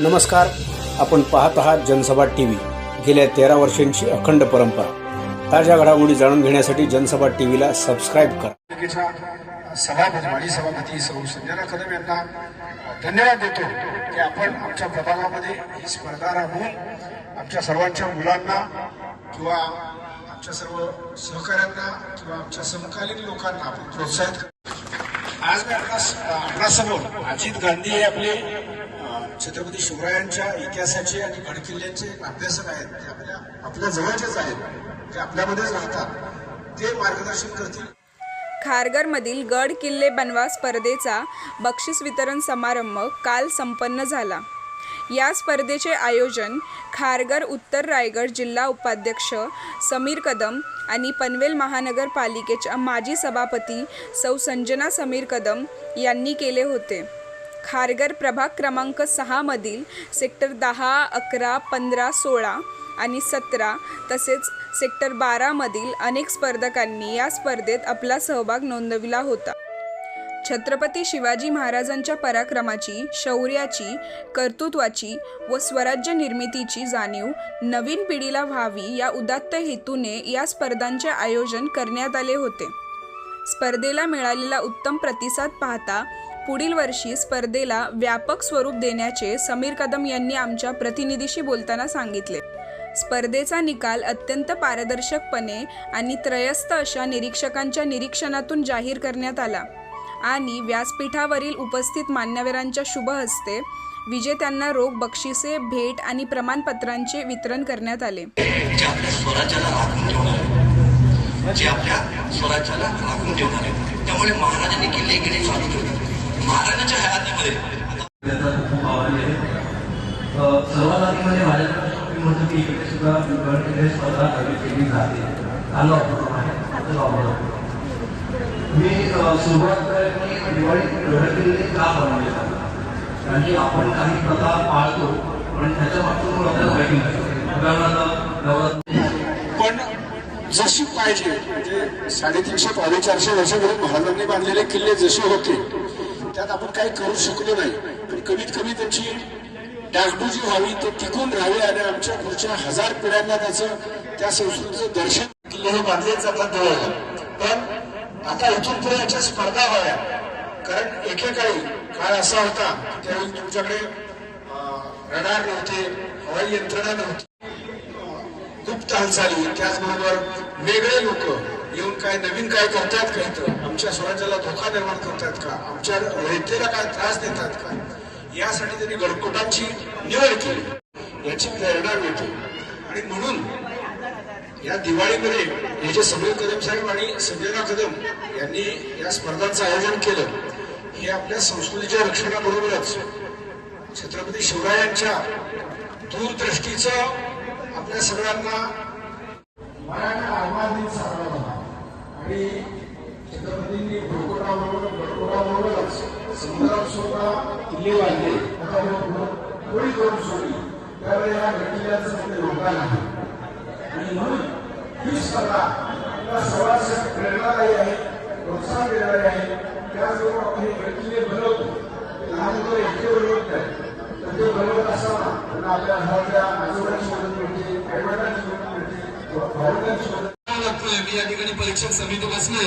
नमस्कार. आपण पाहत आहात जनसभा टी व्ही गेल्या तेरा वर्षांची अखंड परंपरा. ताज्या घडामोडी जाणून घेण्यासाठी जनसभा टी व्हीला सबस्क्राईब करा. सभापती माजी सभापती सौ. संजना कदम यांना धन्यवाद देतो की आपण आमच्या प्रभागामध्ये ही स्पर्धा राबवून आमच्या सर्वांच्या मुलांना किंवा आमच्या सर्व सहकाऱ्यांना किंवा आमच्या समकालीन लोकांना आपण प्रोत्साहित आज मी आपल्या आपल्यासमोर अजित गांधी हे आपले छत्रपती शिवरायांच्या इतिहासाचे आणि गडकिल्ल्यांचे अभ्यासक आहेत ते आपल्या आपल्या जवळचेच आहेत ते आपल्यामध्येच राहतात. ते मार्गदर्शन करतील. खारघरमधील गड किल्ले बनवा स्पर्धेचा बक्षीस वितरण समारंभ काल संपन्न झाला. या स्पर्धेचे आयोजन खारघर उत्तर रायगड जिल्हा उपाध्यक्ष समीर कदम आणि पनवेल महानगरपालिकेच्या माजी सभापती सौ संजना समीर कदम यांनी केले होते. खारघर प्रभाग क्रमांक सहामधील सेक्टर दहा अकरा पंधरा सोळा आणि सतरा तसेच सेक्टर बारामधील अनेक स्पर्धकांनी या स्पर्धेत आपला सहभाग नोंदविला होता. छत्रपती शिवाजी महाराजांच्या पराक्रमाची शौर्याची कर्तृत्वाची व स्वराज्य निर्मितीची जाणीव नवीन पिढीला व्हावी या उदात्त हेतूने या स्पर्धांचे आयोजन करण्यात आले होते. स्पर्धेला मिळालेला उत्तम प्रतिसाद पाहता पुढील वर्षी स्पर्धेला व्यापक स्वरूप देण्याचे समीर कदम यांनी आमच्या प्रतिनिधीशी बोलताना सांगितले. स्पर्धेचा निकाल अत्यंत पारदर्शकपणे आणि त्रयस्थ अशा निरीक्षकांच्या निरीक्षणातून जाहीर करण्यात आला आणि व्यासपीठावरील उपस्थित मान्यवरांच्या शुभ हस्ते विजेत्यांना रोख बक्षिसे भेट आणि प्रमाणपत्रांचे वितरण करण्यात आले. जे आपल्या स्वराज्याला राखून ठेवणार आहे त्यामुळे महाराजांनी किल्ले गेले चालू ठेवले महाराजांच्या हयातीमध्ये. खूप आवडली आहे. सर्वात आधी माझ्याकडे शॉपिंग होतं की इकडे सुद्धा गड किल्ले स्पर्धा आयोजित केली जाते. आलो होतो बाहेर तर आवडलं होतं. मी सुरुवात दिवाळी गड किल्ले का बनवले जातात आपण काही प्रथा पाळतो पण त्याच्या मूळ आपल्याला माहिती नसतं उदाहरणार्थ नवरात्र. पण जशी पाहिजे म्हणजे साडेतीनशे पावणे चारशे वर्षापूर्वी महाराजांनी बांधलेले किल्ले जसे होते त्यात आपण काही करू शकलो नाही. पण कमीत कमी त्याची डागडुजी व्हावी ते टिकून राहावी आणि आमच्या पुढच्या हजार पिढ्यांना त्याचं त्या संस्कृतीचं दर्शन किल्ले हे बांधले जातात देवाला पण आता इथून पुढे याच्या स्पर्धा व्हाव्या. कारण एकेकाळी काळ असा होता त्यावेळी तुमच्याकडे रडार नव्हते हवाई यंत्रणा नव्हती. गुप्त हालचाली. त्याचबरोबर वेगळे लोक येऊन काय नवीन काय करतात का आमच्या स्वराज्याला धोका निर्माण करतात का? आमच्या रयतेला काय त्रास देतात का? यासाठी त्यांनी गडकोटांची निवड केली. याची प्रेरणा मिळते. आणि म्हणून या दिवाळीमध्ये हे जे समीर कदम साहेब आणि संजना कदम यांनी या स्पर्धांचं आयोजन केलं हे आपल्या संस्कृतीच्या रक्षणाबरोबरच छत्रपती शिवरायांच्या दूरदृष्टीचं आपल्या सगळ्यांना मराठा आत्माधीन साजरा झाला आणि छत्रपतींनी गडकोटाबरोबर गडकोटाबरोबरच समुद्रात सुद्धा किल्ले बांधले त्याच्याबरोबर होळी करून सोडली. त्यावेळी या गडकिल्ल्याचं तिथे योगदान आहे. आणि म्हणून ही स्पर्धा आपल्या सर्वांसाठी प्रेरणादायी आहे प्रोत्साहन देणारी आहे. त्याचबरोबर आपण हे घटने बनवतो. लहान मुलं एकटे बनवत नाही. तर ते बनवत असताना त्यांना आपल्या घरातल्या आजोबांची मदत मिळते आईवडिलांची मदत मिळते भावंडांची मदत मी या ठिकाणी परीक्षक समिती बसले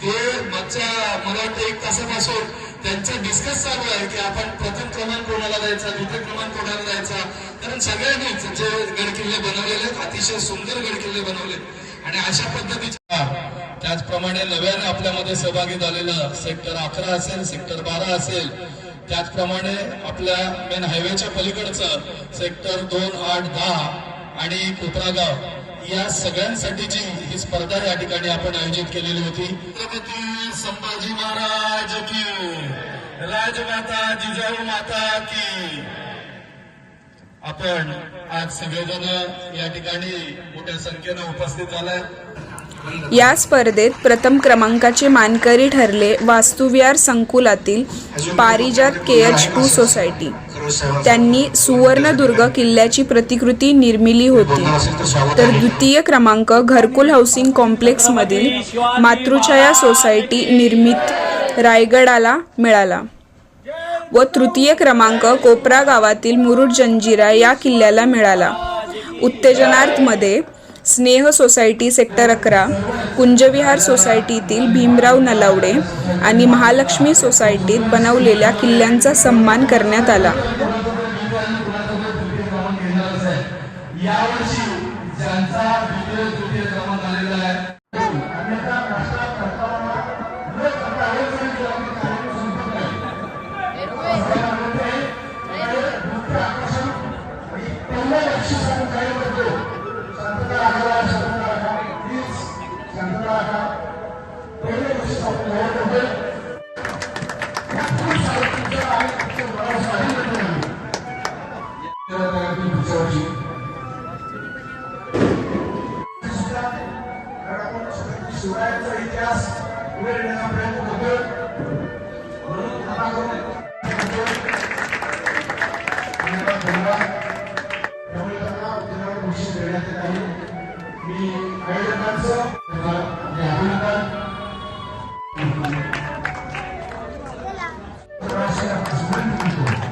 ते मागच्या मला वाटतं एक तासापासून त्यांचं डिस्कस चालू आहे की आपण प्रथम क्रमांक कोणाला द्यायचा द्वितीय क्रमांक कोणाला द्यायचा? कारण सगळ्यांनीच जे गडकिल्ले बनवलेले आहेत, अतिशय सुंदर गडकिल्ले बनवले आणि अशा पद्धतीच्या त्याचप्रमाणे नव्याने आपल्यामध्ये सहभागी झालेलं सेक्टर अकरा असेल सेक्टर बारा असेल त्याचप्रमाणे आपल्या मेन हायवेच्या पलीकडचं सेक्टर दोन आठ दहा आणि कोपरागाव. या सगळ्यांसाठीची ही स्पर्धा या ठिकाणी आपण आयोजित केलेली होती. छत्रपती संभाजी महाराज की राजमाता जिजाऊ माता की आपण आज सगळेजण या ठिकाणी मोठ्या संख्येनं उपस्थित झालाय. या स्पर्धेत प्रथम क्रमांकाचे मानकरी ठरले वास्तुविहार संकुलातील Parijat K H two society. त्यांनी सुवर्णदुर्ग किल्ल्याची प्रतिकृती निर्मिली होती. तर द्वितीय क्रमांक घरकुल हाऊसिंग कॉम्प्लेक्समधील मातृछाया सोसायटी निर्मित रायगडाला मिळाला. व तृतीय क्रमांक कोपरा गावातील मुरुड जंजिरा या किल्ल्याला मिळाला. उत्तेजनार्थमध्ये स्नेह सोसायटी सेक्टर अकरा कुंजविहार सोसायटीतील भीमराव नलावडे आणि महालक्ष्मी सोसायटीत बनवलेल्या किल्ल्यांचा सन्मान करण्यात आला. यावर्षी ज्यांचा शिवरायांचा इतिहास पुढे नेण्याचा प्रयत्न करतोय म्हणून कृपा करून आणि आता धन्यवाद त्यामुळे त्यांना दिनावर बक्षीस देण्यात येत आहे मी आयोजकांचं Gracias,